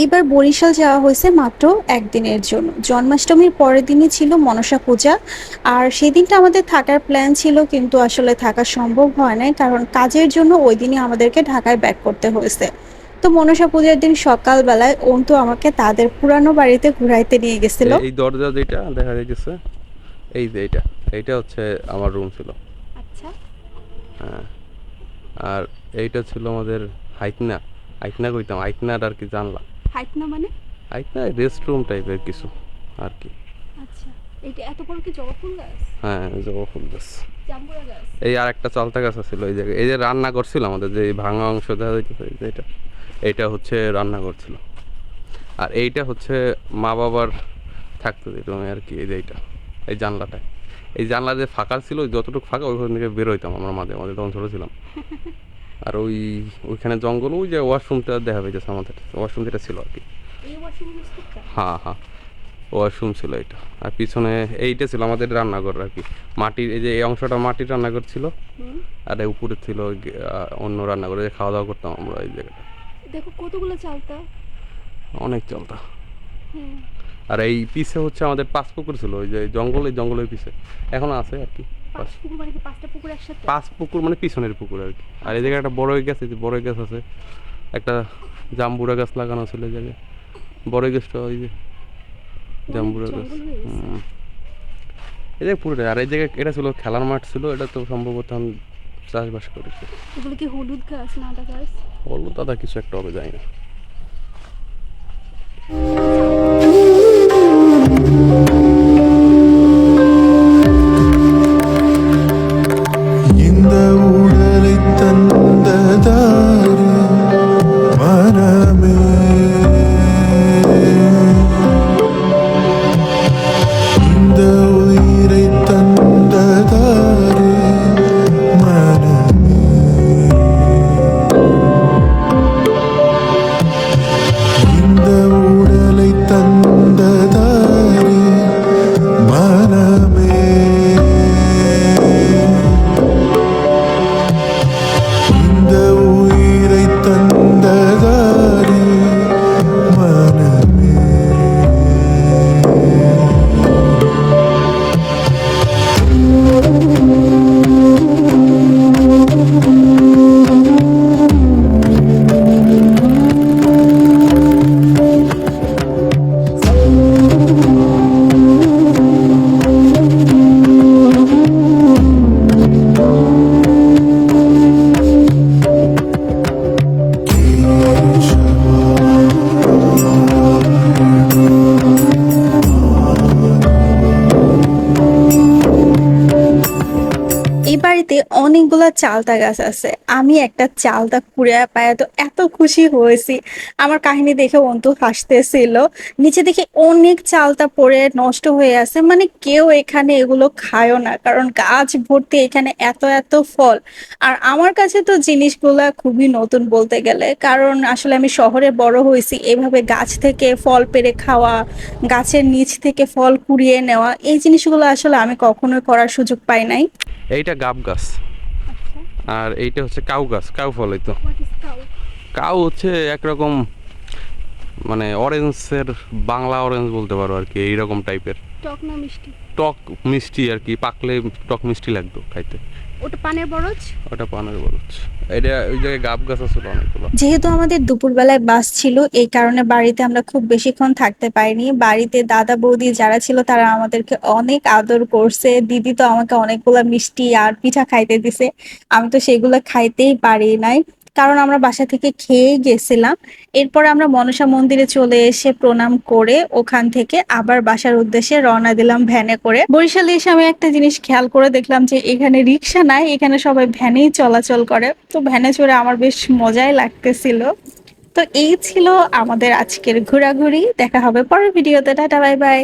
এইবার বরিশাল যাওয়া হয়েছে মাত্র একদিনের জন্য। জন্মাষ্টমীর পরের দিনই ছিল মনসা পূজা। আর সেই দিনটা আমাদের থাকার প্ল্যান ছিল কিন্তু আসলে থাকা সম্ভব হয় নাই কারণ কাজের জন্য ওই দিনই আমাদেরকে ঢাকায় ব্যাক করতে হয়েছে। তো মনসা পূজার দিন সকালবেলায় অন্তু আমাকে তাদের পুরানো বাড়িতে ঘুরাইতে নিয়ে গেছিল। এই দরজা যেটা দেখা যাইতেছে এই যে এটা এইটা হচ্ছে আমার রুম ছিল। আচ্ছা। হ্যাঁ। আর এইটা ছিল আমাদের হাইকনা হাইকনা কইতাম হাইকনার আর কি জানলা। হাইট না মানে? রেস্ট রুম টাইপের কিছু আর কি। আচ্ছা এটা এত বড় কি জবা ফুল গাছ? হ্যাঁ জবা ফুল গাছ। জাম্বুরা গাছ। এই আর একটা চালতা গাছ ছিল এই জায়গায়। এই যে রান্না করছিল আমাদের যে ভাঙা অংশ দেখা যাইতেছে এই এটা এইটা হচ্ছে রান্না করছিল। আর এইটা হচ্ছে মা বাবার থাকতো রুমে আর কি এই যে এইটা এই জানলাটায়। এই জানলা যে ফাঁকা ছিল ওই যতটুকু ফাঁকা ওইখান থেকে বের হইতাম আমরা মাঝে মাঝে তখন ছোটো ছিলাম। আর ওই ওইখানে জঙ্গল ওই যে ওয়াশরুমটা দেখা পেয়েছে আমাদের। ওয়াশরুম যেটা ছিল আর কি। হ্যাঁ হ্যাঁ। ওয়াশরুম ছিল এটা। আর পিছনে এইটা ছিল আমাদের রান্নাঘর আর কি। মাটির এই যে এই অংশটা মাটির রান্নাঘর ছিল। আর এই উপরে ছিল অন্য রান্নাঘরে। যে খাওয়া দাওয়া করতাম আমরা এই জায়গাটা। দেখো কতগুলো চালতা? অনেক চলতা। আর এই পিছে হচ্ছে আমাদের পাঁচ পুকুর ছিল। ওই যে জঙ্গল জঙ্গলের পিছে। এখনও আছে আর কি। পাঁচ পুকুর মানে পাঁচ পুকুর মানে পিছনের পুকুর আর কি। আর এই জায়গায় একটা বড়ই গাছ এই যে বড়ই গাছ আছে। একটা জাম্বুরা গাছ লাগানো ছিল এই জায়গায়। বড়ই গাছটা ওই যে জাম্বুরা গাছ। এই জায়গায় পুরোটাই আর এই জায়গায় এটা ছিল খেলার মাঠ ছিল এটা তো সম্ভবত আমি চাষবাস করেছি। এগুলো কি হলুদ গাছ গাছ? বলব দাদা কিছু একটা হবে যাই না। অনেকগুলা চালতা গাছ আছে। আমি একটা চালতা কুড়িয়া পায় তো এত খুশি হয়েছি। আমার কাহিনী দেখে অন্তু হাসতেছিল। নিচে দেখে অনেক চালতা পড়ে নষ্ট হয়ে আছে। মানে কেউ এখানে এগুলো খায়ও না। কারণ গাছ ভর্তি এখানে এত এত ফল। আর আমার কাছে তো জিনিসগুলা খুবই নতুন বলতে গেলে। কারণ আসলে আমি শহরে বড় হয়েছি। এভাবে গাছ থেকে ফল পেরে খাওয়া, গাছের নিচ থেকে ফল কুড়িয়ে নেওয়া, এই জিনিসগুলো আসলে আমি কখনোই করার সুযোগ পাই নাই। এইটা গাব গাছ। আর এইটা হচ্ছে কাউ গাছ কাউ ফল এই তো। কাউ? হচ্ছে একরকম মানে অরেঞ্জের বাংলা অরেঞ্জ বলতে পারো আর কি এইরকম টাইপের টক না মিষ্টি? টক মিষ্টি আর কি পাকলে টক মিষ্টি লাগতো খাইতে। ওটা পানের বরজ? ওটা পানের বরজ। এটা ওই জায়গায় গাব গাছ আছে অনেকগুলো। যেহেতু আমাদের দুপুরবেলায় বাস ছিল এই কারণে বাড়িতে আমরা খুব বেশিক্ষণ থাকতে পারিনি। বাড়িতে দাদা বৌদি যারা ছিল তারা আমাদেরকে অনেক আদর করছে। দিদি তো আমাকে অনেকগুলা মিষ্টি আর পিঠা খাইতে দিছে। আমি তো সেগুলো খাইতেই পারি নাই। কারণ আমরা বাসা থেকে খেয়ে গেছিলাম। এরপর আমরা মনসা মন্দিরে চলে এসে প্রণাম করে ওখান থেকে আবার বাসার উদ্দেশ্যে রওনা দিলাম ভ্যানে করে। বরিশালে এসে আমি একটা জিনিস খেয়াল করে দেখলাম যে এখানে রিক্সা নাই, এখানে সবাই ভ্যানেই চলাচল করে। তো ভ্যানে চড়ে আমার বেশ মজাই লাগতেছিল। তো এই ছিল আমাদের আজকের ঘোরাঘুরি। দেখা হবে পরের ভিডিওতে টাটা, বাই বাই।